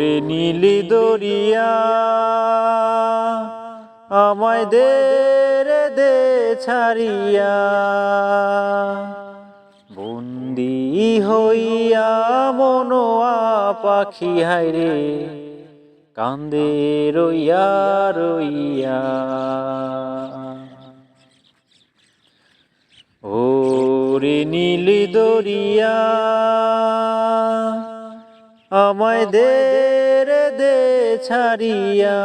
ওরে নীলি দরিয়া। আমায় দে রে দে ছাড়িয়া। বন্দি হইয়া মনোয়া পাখি হাইরে কান্দে রইয়া রইয়া। ওরে নীলি দরিয়া। আমায় দে রে দে ছাড়িয়া।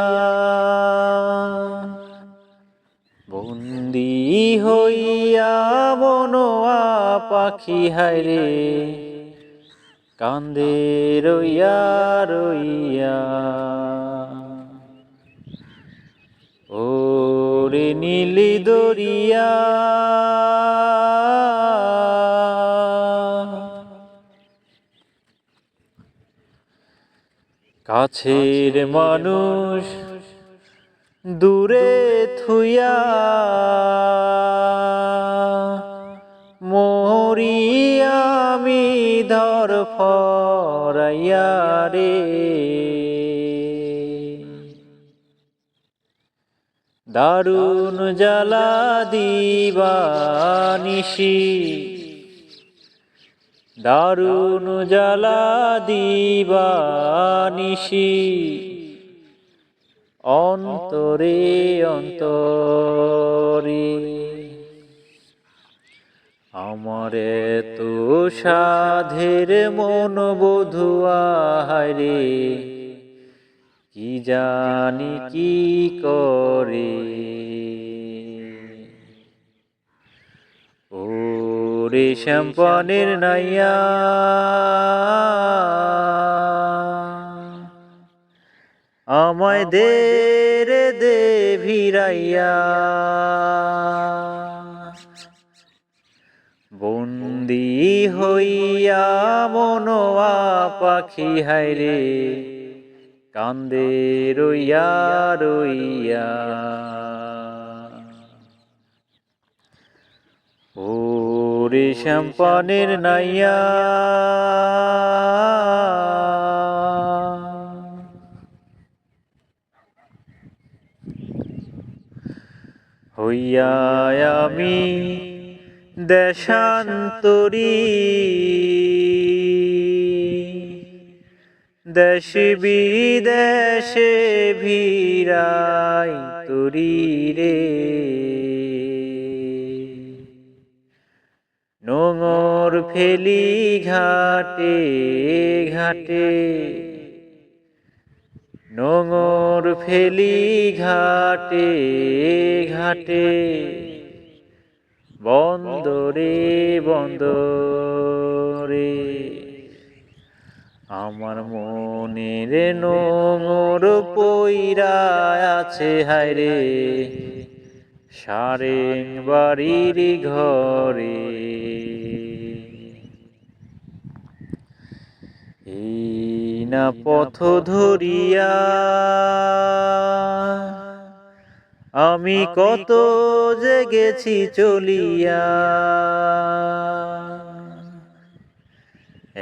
বন্দি হইয়া মনোয়া পাখি হায়রে, কান্দে রইয়া রইয়া। ওরে নীলি দরিয়া কাছের মানুষ দূরে থুইয়া মরি আমি ধর ফরাইয়া রে। দারুণ জ্বালা দিবানিশি দারুণ জ্বালা দিবানিশি। অন্তরে অন্তরে আমার তো সাধের মন বধুয়া রে। কি জানি কি করে? ওরে শ্যাম্পানের নাইয়া। আমায় দে রে দে ভিড়াইয়া। বন্দি হইয়া মনোয়া পাখি হাইরে কান্দে রইয়া রইয়া। ওরে শ্যাম্পানের নাইয়া। হইয়া আমি দেশান্তরী। দেশ বিদেশে ভিড়াই তুরি রে। নোঙর ফেলি ঘাটে ঘাটে। নোঙর ফেলি ঘাটে ঘাটে। বন্দরে বন্দরে। আমার মনের নোংর পইরা আছে হায়রে সারেং বাড়ির ঘরে। এই না পথ ধরিয়া আমি কত জেগেছি চলিয়া।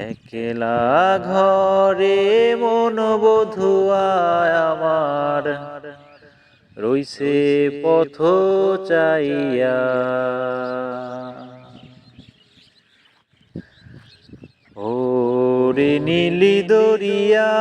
একলা ঘরে মন আমার রইছে পথ চাইয়া। ওরে নীলি দরিয়া।